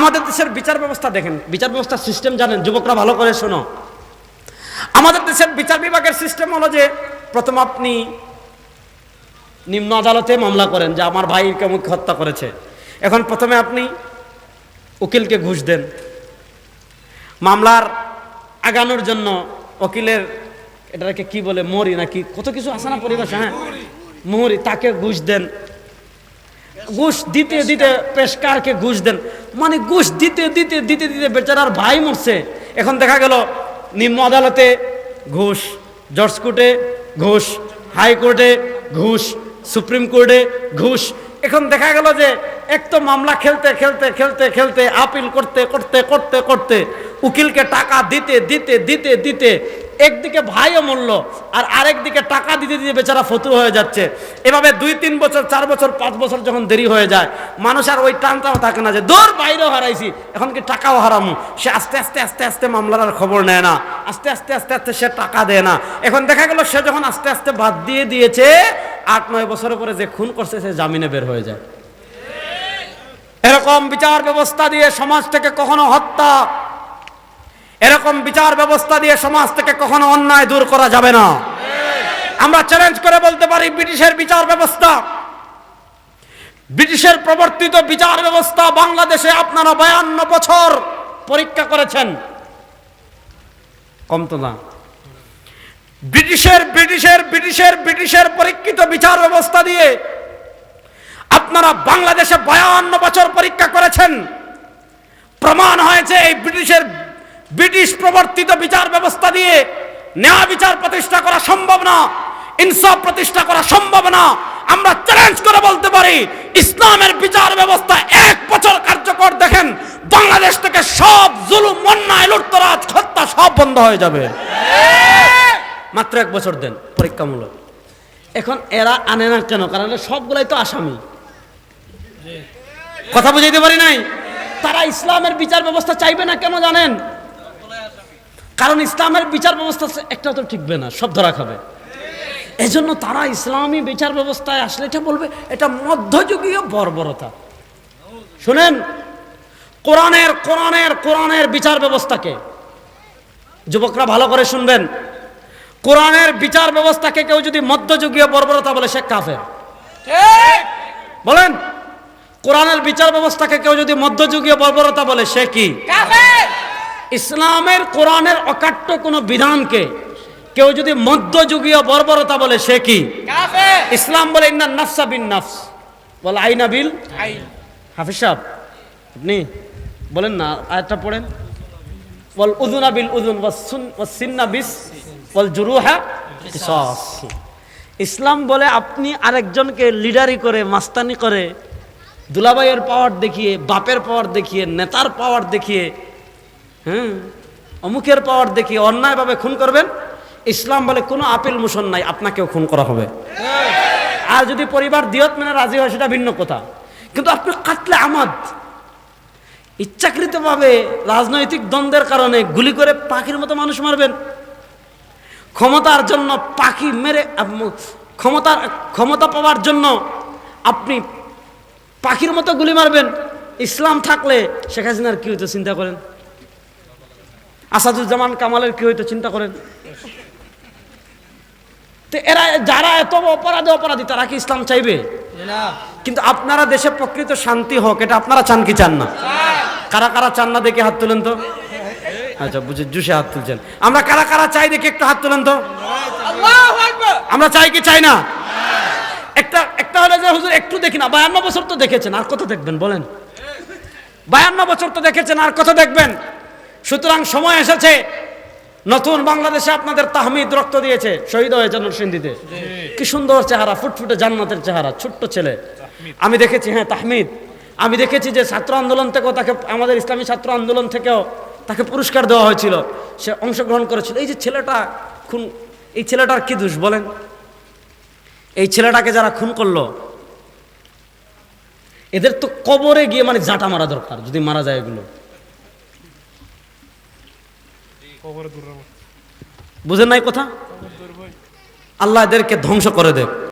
আমাদের দেশের বিচার ব্যবস্থা দেখেন, বিচার ব্যবস্থার সিস্টেম জানেন, যুবকরা ভালো করে শোনো। আমাদের দেশের বিচার বিভাগের সিস্টেম হলো যে, প্রথম আপনি নিম্ন আদালতে মামলা করেন যে আমার ভাইকে মুখ্য হত্যা করেছে। এখন প্রথমে আপনি উকিলকে ঘুষ দেন। মামলার আগানোর জন্য উকিলের, এটাকে কি বলে, মরি নাকি, কত কিছু আছে না পরিভাষা হ্যাঁ? মোহরি তাকে ঘুষ দেন। ঘুষ দিতে দিতে পেশকারকে ঘুষ দেন। মানে ঘুষ দিতে দিতে দিতে দিতে বেচারার ভাই মরছে। এখন দেখা গেল, নিম্ন আদালতে ঘুষ, জজ কোর্টে ঘুষ হাইকোর্টে ঘুষ, সুপ্রিম কোর্টে ঘুষ। এখন দেখা গেল যে, এক তো মামলা খেলতে খেলতে খেলতে খেলতে, আপিল করতে করতে করতে করতে উকিলকে টাকা দিতে দিতে দিতে দিতে একদিকে ভাইও মূল্য আর আরেকদিকে টাকা দিতে দিতে বেচারা ফতুর হয়ে যাচ্ছে। এভাবে দুই, তিন বছর, চার বছর, পাঁচ বছর যখন দেরি হয়ে যায়, মানুষ আর ওই টানটাও থাকে না যে, দূর, বাইরেও হারাইছি, এখন কি টাকাও হারামু? সে আস্তে আস্তে আস্তে আস্তে মামলার আর খবর নেয় না। আস্তে আস্তে আস্তে আস্তে সে টাকা দেয় না। এখন দেখা গেল সে যখন আস্তে আস্তে বাদ দিয়ে দিয়েছে, আট, নয় বছর পরে যে খুন করছে, সে জামিনে বের হয়ে যায়। এরকম বিচার ব্যবস্থা দিয়ে সমাজ থেকে কখনো হত্যা এরকম বিচার ব্যবস্থা দিয়ে সমাজ থেকে কখনো অন্যায় দূর করা যাবে না। আমরা চ্যালেঞ্জ করে বলতে পারি, ব্রিটিশের বিচার ব্যবস্থা, ব্রিটিশের প্রবর্তিত বিচার ব্যবস্থা বাংলাদেশে আপনারা বায়ান্ন বছর পরীক্ষা করেছেন। কম তো না। ব্রিটিশের ব্রিটিশের ব্রিটিশের ব্রিটিশের পরীক্ষিত বিচার ব্যবস্থা দিয়ে আপনারা বাংলাদেশে বায়ান্ন বছর পরীক্ষা করেছেন। প্রমাণ হয়েছে এই ব্রিটিশের ব্রিটিশ প্রবর্তিত বিচার ব্যবস্থা দিয়ে ন্যায় বিচার প্রতিষ্ঠা করা সম্ভব না, ইনসাফ প্রতিষ্ঠা করা সম্ভব না। আমরা চ্যালেঞ্জ করে বলতে পারি, ইসলামের বিচার ব্যবস্থা এক বছর কার্যকর। দেখেন, বাংলাদেশ থেকে সব জুলুম, অন্যায়, লুটতরাজ, হত্যা সব বন্ধ হয়ে যাবে। মাত্র এক বছর দেন, পরীক্ষামূলক। এখন এরা আনে না কেন? কারণ সবগুলাই তো আসামি। কথা বুঝাইতে পারি নাই? তারা ইসলামের বিচার ব্যবস্থা চাইবে না কেন জানেন? কারণ ইসলামের বিচার ব্যবস্থা একটা তো ঠিকবে না, সব ধরা খাবে। এজন্য তারা ইসলামী বিচার ব্যবস্থায় আসলে এটা বলবে, এটা মধ্যযুগীয় বর্বরতা। শুনেন, কোরআনের কোরআনের কোরআনের বিচার ব্যবস্থাকে, যুবকরা ভালো করে শুনবেন, কোরআনের বিচার ব্যবস্থাকে কেউ যদি মধ্যযুগীয় বর্বরতা বলে, সে কাফের। বলেন, কোরআনের বিচার ব্যবস্থাকে কেউ যদি মধ্যযুগীয় বর্বরতা বলে, সে কি? ইসলামের কোরআনের অকাট্য কোনো বিধানকে কেউ যদি মধ্যযুগীয় বর্বরতা বলে সে কি? ইসলাম বলে ইন্না নাফসা বিন নাফস। বলে আইনা বিল হাফিজ সাহেব আপনি বলেন না আয়াতটা পড়েন। বল উদুনা বিল উদুন সিন্না বিস বল জুরুহা ইসলাম বলে আপনি আরেকজনকে লিডারি করে মাস্তানি করে দুলাবাইয়ের পাওয়ার দেখিয়ে বাপের পাওয়ার দেখিয়ে নেতার পাওয়ার দেখিয়ে হ্যাঁ অমুকের পাওয়ার দেখি অন্যায়ভাবে খুন করবেন, ইসলাম বলে কোনো আপিল মোশন নাই, আপনাকেও খুন করা হবে। আর যদি পরিবার দিয়ত মেনে রাজি হয়, সেটা ভিন্ন কথা। কিন্তু আপনি কাটলে আমাদ। ইচ্ছাকৃতভাবে রাজনৈতিক দ্বন্দ্বের কারণে গুলি করে পাখির মতো মানুষ মারবেন। ক্ষমতার জন্য পাখি মেরে ক্ষমতার, ক্ষমতা পাওয়ার জন্য আপনি পাখির মতো গুলি মারবেন। ইসলাম থাকলে শেখ হাসিনার কি হইতো চিন্তা করেন? আসাদুজ্জামান কামালের কি হইতো চিন্তা করেন। তো এরা যারা এত অপরাধী অপরাধী তারা কি ইসলাম চাইবে? কিন্তু আপনারা দেশে প্রকৃত শান্তি হোক এটা আপনারা চান কি চান না? কারা কারা চান না দেখে হাত তুলেন তো? আচ্ছা বুঝে জুসে হাত তুলছেন। আমরা কারা কারা চাই দেখে একটু হাত তুলেন তো? আমরা চাই কি চাই না? একটা একটা হলে যে হুজুর একটু দেখি না বায়ান্ন বছর তো দেখেছেন আর কত দেখবেন বলেন? বায়ান্ন বছর তো দেখেছেন আর কত দেখবেন? সুতরাং সময় এসেছে। নতুন বাংলাদেশে আপনাদের তাহমিদ রক্ত দিয়েছে। শহীদ হয়েছে নরসিংদীতে। কি সুন্দর চেহারা ফুটফুটে জান্নাতের চেহারা ছোট্ট ছেলে। আমি দেখেছি হ্যাঁ তাহমিদ। আমি দেখেছি যে ছাত্র আন্দোলন থেকেও তাকে আমাদের ইসলামী ছাত্র আন্দোলন থেকেও তাকে পুরস্কার দেওয়া হয়েছিল। সে অংশগ্রহণ করেছিল। এই যে ছেলেটা খুন এই ছেলেটার কি দোষ বলেন? এই ছেলেটাকে যারা খুন করল এদের তো কবরে গিয়ে মানে জাটা মারা দরকার যদি মারা যায় এগুলো। বুঝেন নাই কথা? আল্লাহ এদেরকে ধ্বংস করে দেব